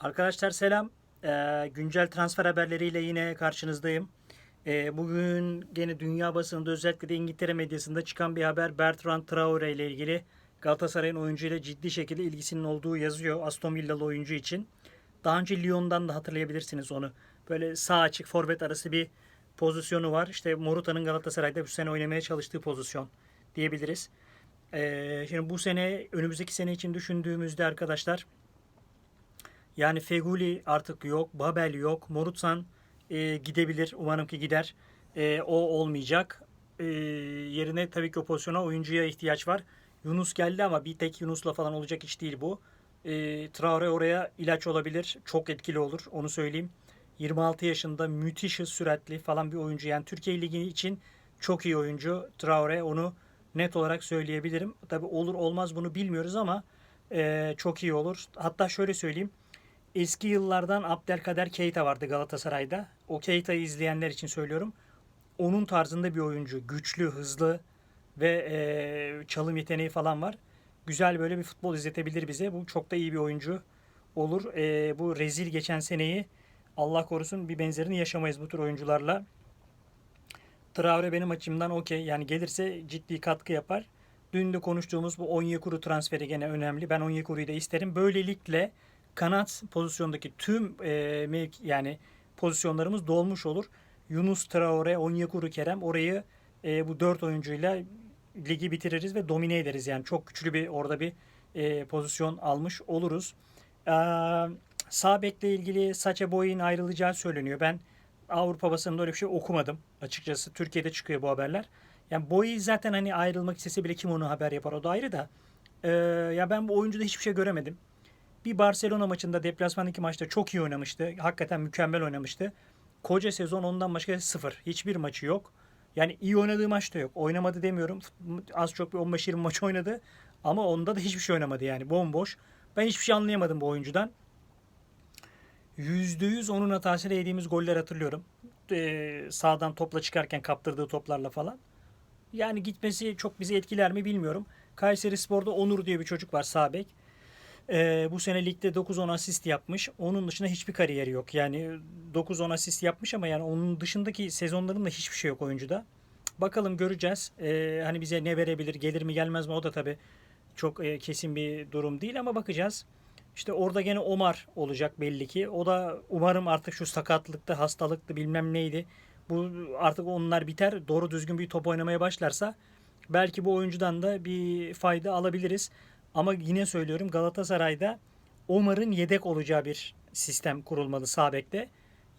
Arkadaşlar selam. Ee, güncel transfer haberleriyle yine karşınızdayım. Ee, bugün gene dünya basınında özellikle de İngiltere medyasında çıkan bir haber Bertrand Traore ile ilgili Galatasaray'ın oyuncuyla ciddi şekilde ilgisinin olduğu yazıyor Aston Villalı oyuncu için. Daha önce Lyon'dan da hatırlayabilirsiniz onu. Böyle sağ açık forvet arası bir pozisyonu var. İşte Moruta'nın Galatasaray'da bu sene oynamaya çalıştığı pozisyon diyebiliriz. Ee, şimdi bu sene önümüzdeki sene için düşündüğümüzde arkadaşlar yani Feguli artık yok, Babel yok, Morutsan e, gidebilir. Umarım ki gider. E, o olmayacak. E, yerine tabii ki o pozisyona oyuncuya ihtiyaç var. Yunus geldi ama bir tek Yunus'la falan olacak iş değil bu. E, Traore oraya ilaç olabilir. Çok etkili olur. Onu söyleyeyim. 26 yaşında müthiş süratli falan bir oyuncu. Yani Türkiye Ligi için çok iyi oyuncu. Traore onu net olarak söyleyebilirim. Tabii olur olmaz bunu bilmiyoruz ama e, çok iyi olur. Hatta şöyle söyleyeyim. Eski yıllardan Abdelkader Keita vardı Galatasaray'da. O Keita'yı izleyenler için söylüyorum. Onun tarzında bir oyuncu. Güçlü, hızlı ve e, çalım yeteneği falan var. Güzel böyle bir futbol izletebilir bize. Bu çok da iyi bir oyuncu olur. E, bu rezil geçen seneyi Allah korusun bir benzerini yaşamayız bu tür oyuncularla. Traore benim açımdan okey. Yani gelirse ciddi katkı yapar. Dün de konuştuğumuz bu Onyekuru transferi gene önemli. Ben Onyekuru'yu da isterim. Böylelikle kanat pozisyondaki tüm e, mevki yani pozisyonlarımız dolmuş olur. Yunus Traore, Onyekuru Kerem orayı e, bu dört oyuncuyla ligi bitiririz ve domine ederiz. Yani çok güçlü bir orada bir e, pozisyon almış oluruz. Ee, sağ bekle ilgili Saça Boy'un ayrılacağı söyleniyor. Ben Avrupa basınında öyle bir şey okumadım. Açıkçası Türkiye'de çıkıyor bu haberler. Yani Boy zaten hani ayrılmak istese bile kim onu haber yapar o da ayrı da. Ee, ya ben bu oyuncuda hiçbir şey göremedim. Bir Barcelona maçında deplasmandaki maçta çok iyi oynamıştı. Hakikaten mükemmel oynamıştı. Koca sezon ondan başka sıfır. Hiçbir maçı yok. Yani iyi oynadığı maç da yok. Oynamadı demiyorum. Az çok bir 15-20 maç oynadı. Ama onda da hiçbir şey oynamadı yani. Bomboş. Ben hiçbir şey anlayamadım bu oyuncudan. %100 onun hatasıyla yediğimiz goller hatırlıyorum. Ee, sağdan topla çıkarken kaptırdığı toplarla falan. Yani gitmesi çok bizi etkiler mi bilmiyorum. Kayseri Spor'da Onur diye bir çocuk var sağ bek. Ee, bu sene ligde 9-10 asist yapmış. Onun dışında hiçbir kariyeri yok. Yani 9-10 asist yapmış ama yani onun dışındaki sezonlarında hiçbir şey yok oyuncuda. Bakalım göreceğiz. Ee, hani bize ne verebilir, gelir mi gelmez mi o da tabii çok e, kesin bir durum değil ama bakacağız. İşte orada gene Omar olacak belli ki. O da umarım artık şu sakatlıkta, hastalıkta bilmem neydi. Bu artık onlar biter. Doğru düzgün bir top oynamaya başlarsa belki bu oyuncudan da bir fayda alabiliriz. Ama yine söylüyorum Galatasaray'da Omar'ın yedek olacağı bir sistem kurulmalı sağ bekte.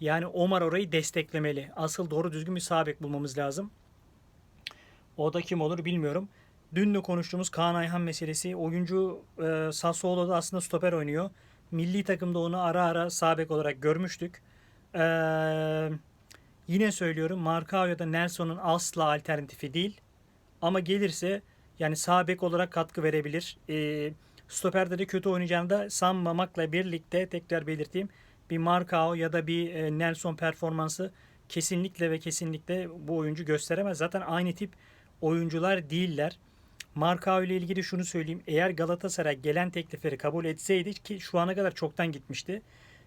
Yani Omar orayı desteklemeli. Asıl doğru düzgün bir sağ bek bulmamız lazım. O da kim olur bilmiyorum. Dün de konuştuğumuz Kaan Ayhan meselesi. Oyuncu e, Sassuolo'da aslında stoper oynuyor. Milli takımda onu ara ara sağ bek olarak görmüştük. E, yine söylüyorum Marcao ya da Nelson'un asla alternatifi değil. Ama gelirse yani sağ bek olarak katkı verebilir. E, stoperde de kötü oynayacağını da sanmamakla birlikte tekrar belirteyim. Bir Marcao ya da bir e, Nelson performansı kesinlikle ve kesinlikle bu oyuncu gösteremez. Zaten aynı tip oyuncular değiller. Marcao ile ilgili şunu söyleyeyim. Eğer Galatasaray gelen teklifleri kabul etseydi ki şu ana kadar çoktan gitmişti.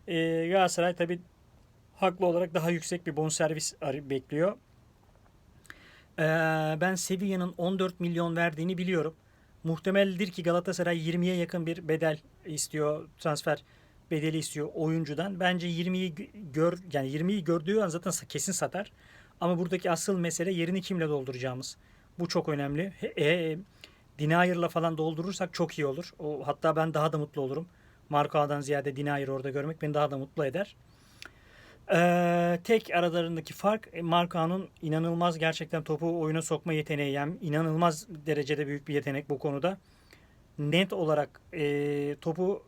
E, Galatasaray tabi haklı olarak daha yüksek bir bonservis bekliyor. E, ben Sevilla'nın 14 milyon verdiğini biliyorum. Muhtemeldir ki Galatasaray 20'ye yakın bir bedel istiyor, transfer bedeli istiyor oyuncudan. Bence 20'yi gör yani 20'yi gördüğü an zaten kesin satar. Ama buradaki asıl mesele yerini kimle dolduracağımız. Bu çok önemli. E, e, Dinayer'la falan doldurursak çok iyi olur. O, hatta ben daha da mutlu olurum. Marco'dan ziyade Dinayer'ı orada görmek beni daha da mutlu eder. Ee, tek aralarındaki fark e, Marco'nun inanılmaz gerçekten topu oyuna sokma yeteneği. Yani inanılmaz derecede büyük bir yetenek bu konuda. Net olarak e, topu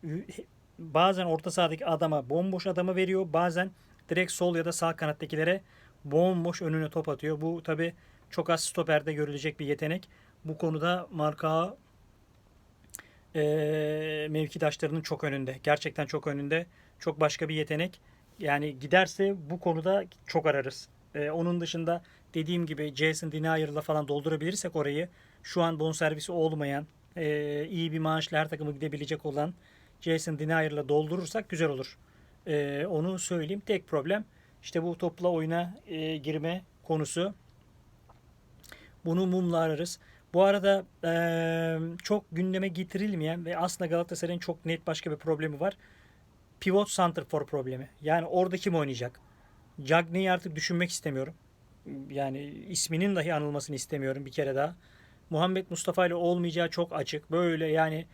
bazen orta sahadaki adama bomboş adamı veriyor. Bazen direkt sol ya da sağ kanattakilere bomboş önüne top atıyor. Bu tabi çok az stoperde görülecek bir yetenek. Bu konuda marka e, mevkidaşlarının çok önünde. Gerçekten çok önünde. Çok başka bir yetenek. Yani giderse bu konuda çok ararız. E, onun dışında dediğim gibi Jason Denier'la falan doldurabilirsek orayı şu an bonservisi olmayan e, iyi bir maaşla her takımı gidebilecek olan Jason Denier'la doldurursak güzel olur. Ee, onu söyleyeyim. Tek problem işte bu topla oyuna e, girme konusu. Bunu mumla ararız. Bu arada eee, çok gündeme getirilmeyen ve aslında Galatasaray'ın çok net başka bir problemi var. Pivot center for problemi. Yani orada kim oynayacak? Cagney'i artık düşünmek istemiyorum. Yani isminin dahi anılmasını istemiyorum bir kere daha. Muhammed Mustafa ile olmayacağı çok açık. Böyle yani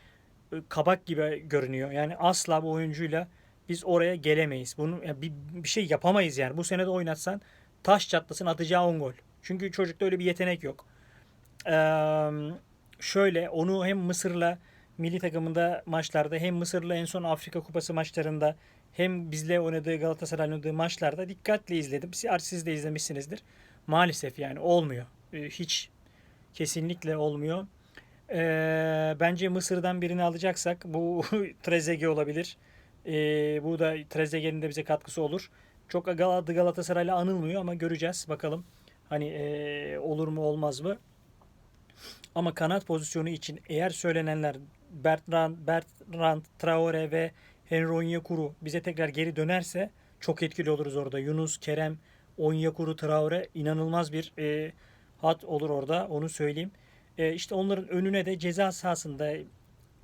e, kabak gibi görünüyor. Yani asla bu oyuncuyla biz oraya gelemeyiz. Bunu yani bir, bir şey yapamayız yani. Bu sene de oynatsan taş çatlasın atacağı 10 gol. Çünkü çocukta öyle bir yetenek yok. Eee, şöyle onu hem Mısır'la milli takımında maçlarda hem Mısır'la en son Afrika Kupası maçlarında hem bizle oynadığı Galatasaray oynadığı maçlarda dikkatle izledim. Siz de izlemişsinizdir. Maalesef yani olmuyor. Ee, Hiç kesinlikle olmuyor. Ee, bence Mısır'dan birini alacaksak bu Trezeguet olabilir. Ee, bu da Trezeguet'in de bize katkısı olur. Çok adı Galatasaray'la anılmıyor ama göreceğiz bakalım. Hani ee, olur mu olmaz mı? Ama kanat pozisyonu için eğer söylenenler Bertrand, Bertrand Traore ve Henry Onyekuru bize tekrar geri dönerse çok etkili oluruz orada. Yunus, Kerem, Onyekuru, Traore inanılmaz bir e, hat olur orada onu söyleyeyim. E, işte onların önüne de ceza sahasında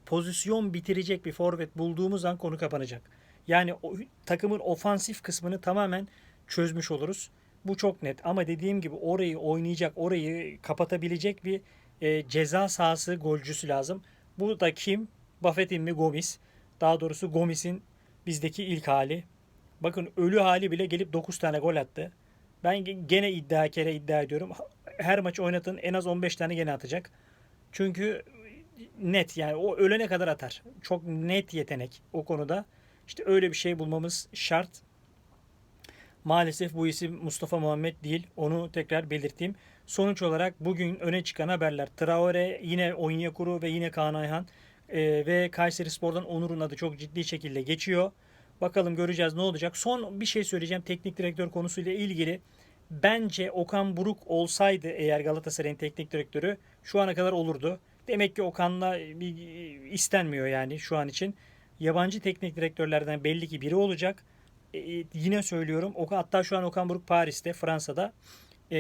pozisyon bitirecek bir forvet bulduğumuz an konu kapanacak. Yani o, takımın ofansif kısmını tamamen çözmüş oluruz. Bu çok net ama dediğim gibi orayı oynayacak, orayı kapatabilecek bir e, ceza sahası golcüsü lazım. Bu da kim? Buffett'in mi Gomis? Daha doğrusu Gomis'in bizdeki ilk hali. Bakın ölü hali bile gelip 9 tane gol attı. Ben ge- gene iddia kere iddia ediyorum. Her maç oynatın en az 15 tane gene atacak. Çünkü net yani o ölene kadar atar. Çok net yetenek o konuda. İşte öyle bir şey bulmamız şart. Maalesef bu isim Mustafa Muhammed değil. Onu tekrar belirteyim. Sonuç olarak bugün öne çıkan haberler Traore, yine Onyekuru ve yine Kaan Ayhan e, ve Kayseri Spor'dan Onur'un adı çok ciddi şekilde geçiyor. Bakalım göreceğiz ne olacak. Son bir şey söyleyeceğim teknik direktör konusuyla ilgili. Bence Okan Buruk olsaydı eğer Galatasaray'ın teknik direktörü şu ana kadar olurdu. Demek ki Okan'la bir istenmiyor yani şu an için. Yabancı teknik direktörlerden belli ki biri olacak. E, yine söylüyorum. Hatta şu an Okan Buruk Paris'te, Fransa'da. E,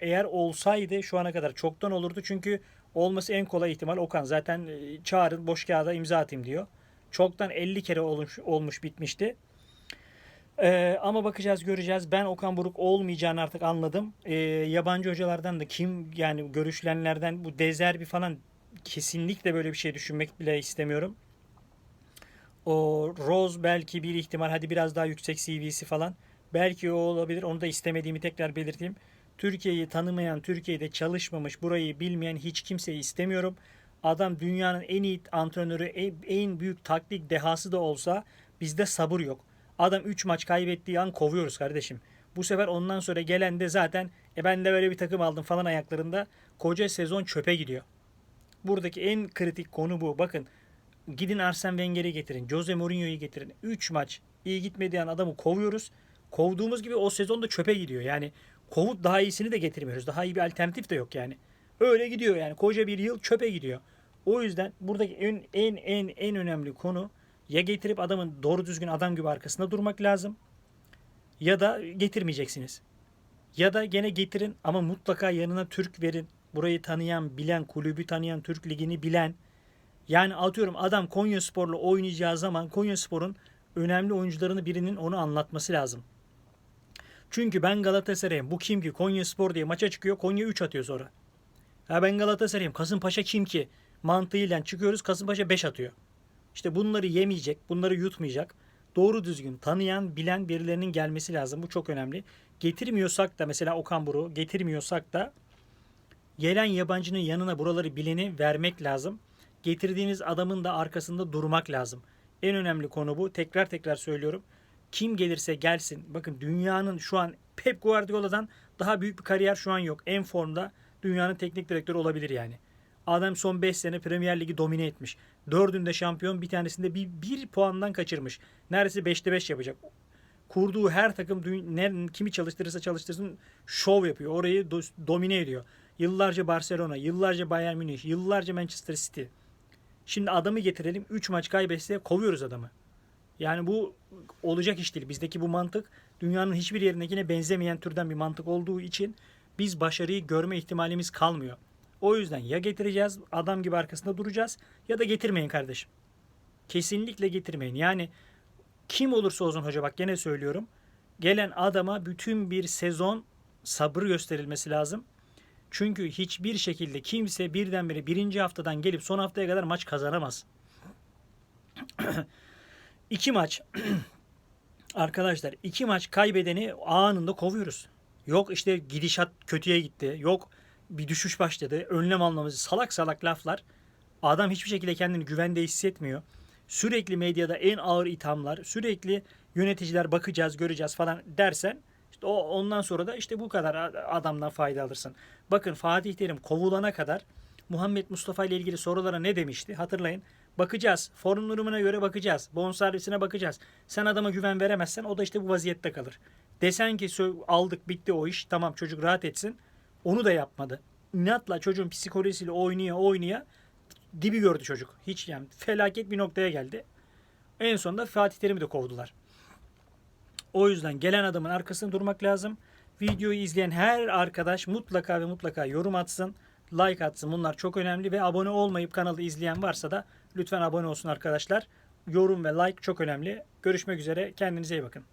eğer olsaydı şu ana kadar çoktan olurdu. Çünkü olması en kolay ihtimal Okan. Zaten e, çağırın boş kağıda imza atayım diyor. Çoktan 50 kere olmuş, olmuş bitmişti. Ee, ama bakacağız göreceğiz. Ben Okan Buruk olmayacağını artık anladım. Ee, yabancı hocalardan da kim yani görüşülenlerden bu Dezerbi falan kesinlikle böyle bir şey düşünmek bile istemiyorum. O Rose belki bir ihtimal hadi biraz daha yüksek CV'si falan. Belki o olabilir. Onu da istemediğimi tekrar belirteyim. Türkiye'yi tanımayan, Türkiye'de çalışmamış, burayı bilmeyen hiç kimseyi istemiyorum. Adam dünyanın en iyi antrenörü, en, en büyük taktik dehası da olsa bizde sabır yok. Adam 3 maç kaybettiği an kovuyoruz kardeşim. Bu sefer ondan sonra gelen de zaten e ben de böyle bir takım aldım falan ayaklarında koca sezon çöpe gidiyor. Buradaki en kritik konu bu. Bakın gidin Arsene Wenger'i getirin. Jose Mourinho'yu getirin. 3 maç iyi gitmediği an adamı kovuyoruz. Kovduğumuz gibi o sezon da çöpe gidiyor. Yani kovup daha iyisini de getirmiyoruz. Daha iyi bir alternatif de yok yani. Öyle gidiyor yani. Koca bir yıl çöpe gidiyor. O yüzden buradaki en en en, en önemli konu ya getirip adamın doğru düzgün adam gibi arkasında durmak lazım ya da getirmeyeceksiniz. Ya da gene getirin ama mutlaka yanına Türk verin. Burayı tanıyan, bilen, kulübü tanıyan, Türk ligini bilen. Yani atıyorum adam Konya Spor'la oynayacağı zaman Konya Spor'un önemli oyuncularını birinin onu anlatması lazım. Çünkü ben Galatasaray'ım. Bu kim ki? Konya Spor diye maça çıkıyor. Konya 3 atıyor sonra. Ya ben Galatasaray'ım. Kasımpaşa kim ki? Mantığıyla çıkıyoruz. Kasımpaşa 5 atıyor. İşte bunları yemeyecek, bunları yutmayacak. Doğru düzgün tanıyan, bilen birilerinin gelmesi lazım. Bu çok önemli. Getirmiyorsak da mesela Okan Buruk'u getirmiyorsak da gelen yabancının yanına buraları bileni vermek lazım. Getirdiğiniz adamın da arkasında durmak lazım. En önemli konu bu. Tekrar tekrar söylüyorum. Kim gelirse gelsin. Bakın dünyanın şu an Pep Guardiola'dan daha büyük bir kariyer şu an yok. En formda dünyanın teknik direktörü olabilir yani. Adam son 5 sene Premier Ligi domine etmiş. Dördünde şampiyon bir tanesinde bir, bir puandan kaçırmış. Neredeyse 5'te 5 yapacak. Kurduğu her takım ne, kimi çalıştırırsa çalıştırsın şov yapıyor. Orayı do- domine ediyor. Yıllarca Barcelona, yıllarca Bayern Münih, yıllarca Manchester City. Şimdi adamı getirelim 3 maç kaybetse kovuyoruz adamı. Yani bu olacak iş değil. Bizdeki bu mantık dünyanın hiçbir yerindekine benzemeyen türden bir mantık olduğu için biz başarıyı görme ihtimalimiz kalmıyor. O yüzden ya getireceğiz adam gibi arkasında duracağız ya da getirmeyin kardeşim. Kesinlikle getirmeyin. Yani kim olursa olsun hoca bak gene söylüyorum. Gelen adama bütün bir sezon sabır gösterilmesi lazım. Çünkü hiçbir şekilde kimse birdenbire birinci haftadan gelip son haftaya kadar maç kazanamaz. iki maç arkadaşlar iki maç kaybedeni anında kovuyoruz. Yok işte gidişat kötüye gitti. Yok bir düşüş başladı. Önlem almamız salak salak laflar. Adam hiçbir şekilde kendini güvende hissetmiyor. Sürekli medyada en ağır ithamlar, sürekli yöneticiler bakacağız, göreceğiz falan dersen işte o ondan sonra da işte bu kadar adamdan fayda alırsın. Bakın Fatih Terim kovulana kadar Muhammed Mustafa ile ilgili sorulara ne demişti? Hatırlayın. Bakacağız. Form durumuna göre bakacağız. Bonservisine bakacağız. Sen adama güven veremezsen o da işte bu vaziyette kalır. Desen ki aldık bitti o iş. Tamam çocuk rahat etsin. Onu da yapmadı. İnatla çocuğun psikolojisiyle oynaya oynaya dibi gördü çocuk. Hiç yani felaket bir noktaya geldi. En sonunda Fatih Terim'i de kovdular. O yüzden gelen adamın arkasında durmak lazım. Videoyu izleyen her arkadaş mutlaka ve mutlaka yorum atsın, like atsın. Bunlar çok önemli ve abone olmayıp kanalı izleyen varsa da lütfen abone olsun arkadaşlar. Yorum ve like çok önemli. Görüşmek üzere. Kendinize iyi bakın.